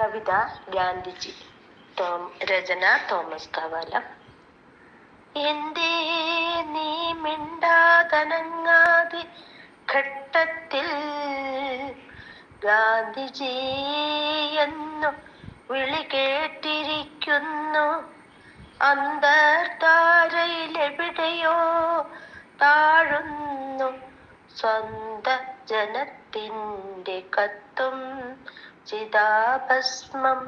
കവിത ഗാന്ധിജി തോം രചന തോമസ് കവാലം. എന്തേ നീ മിണ്ടാതനങ്ങാതെ ഘട്ടത്തിൽ ഗാന്ധിജി എന്നു വിളി കേട്ടിരിക്കുന്നു. അന്തർധാരയിലെവിടെയോ താഴുന്നു സ്വന്ത ജനത്തിന്റെ കത്തും ചിതാഭസ്മം.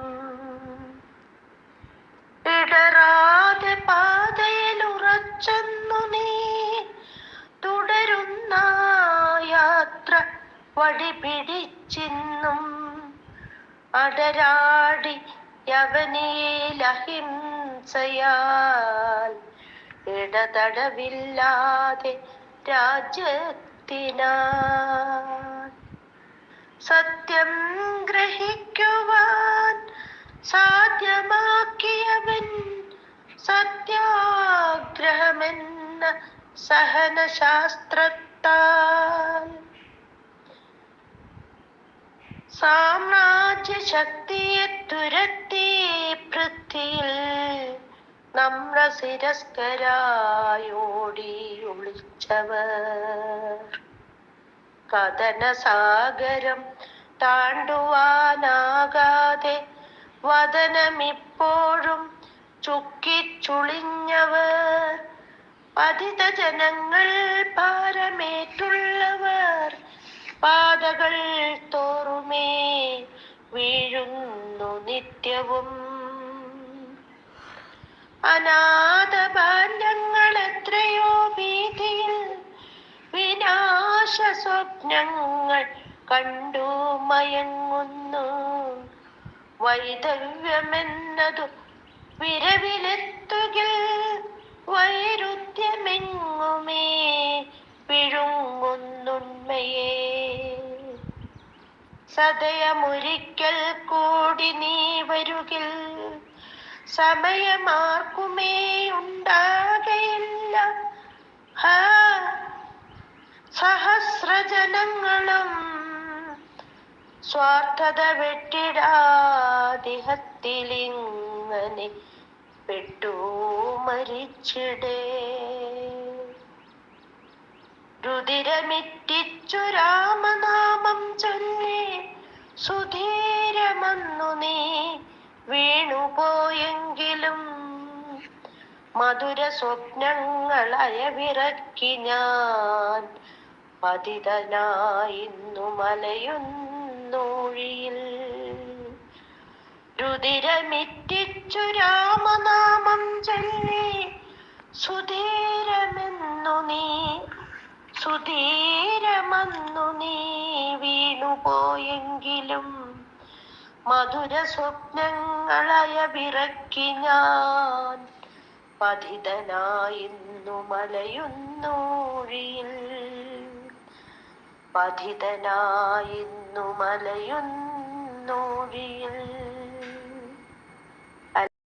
ഇടറാതെ പാതയിൽ ഉറച്ചെന്നു നീ തുടരുന്ന യാത്ര വടി പിടിച്ചിന്നും അടരാടി യവനിയിൽ അഹിംസയാൽ ഇടതടവില്ലാതെ രാജ്യത്തിനാ സത്യം ഗ്രഹിക്കുവാൻ സാധ്യമാക്കിയവൻ സത്യാഗ്രഹമെന്ന സഹനശാസ്ത്രത്താൽ. സാമ്രാജ്യ ശക്തിയെ തുരത്തി പൃഥ്വിയിൽ നമ്ര ശിരസ്കരായോടി ഒളിച്ചവർ കഥനസാഗരം താണ്ടുവാനാകാതെ വദനമിപ്പോഴും ചുക്കിച്ചുളിഞ്ഞവർ. പതിത ജനങ്ങൾ ഭാരമേറ്റുള്ളവർ. പാതകൾ തോറുമേ വീഴുന്നു നിത്യവും. അനാഥ ബാല്യങ്ങൾ വിനാശ സ്വപ്നങ്ങൾ കണ്ടു മയങ്ങുന്നു. വൈദവ്യമെന്നതു വിരവിലെത്തുകിൽ വൈരുദ്ധ്യമെങ്ങുമേ പിഴുങ്ങുന്നുണ്മയെ സദയമൊരിക്കൽ കൂടി നീ വരുകിൽ സമയമാർക്കുമേ ഉണ്ടാകയില്ല. സഹസ്രജനങ്ങളും സ്വാർത്ഥത വെട്ടിടാതിഹത്തിലിങ്ങനെ പെട്ടു മരിച്ചിടേ. രുതിരമിറ്റിച്ചു രാമനാമം ചൊല്ലി സുധീരമന്നു നീ വീണുപോയെങ്കിലും മധുര സ്വപ്നങ്ങൾ അയവിറക്കി ഞാൻ പതിതനായിന്നു മലയുന്നൂഴിയിൽ രുതിരമിറ്റിച്ചു രാമനാമം ചൊല്ലി സുധീരമെന്നു നീ സുധീരമെന്നു നീ വീണുപോയെങ്കിലും മധുര സ്വപ്നങ്ങളയ വിറക്കി ഞാൻ. പതിതനായിന്നു മലയുന്നൂഴിയിൽ. പതിതനായിന്നു മലയുന്നൂഴിയിൽ.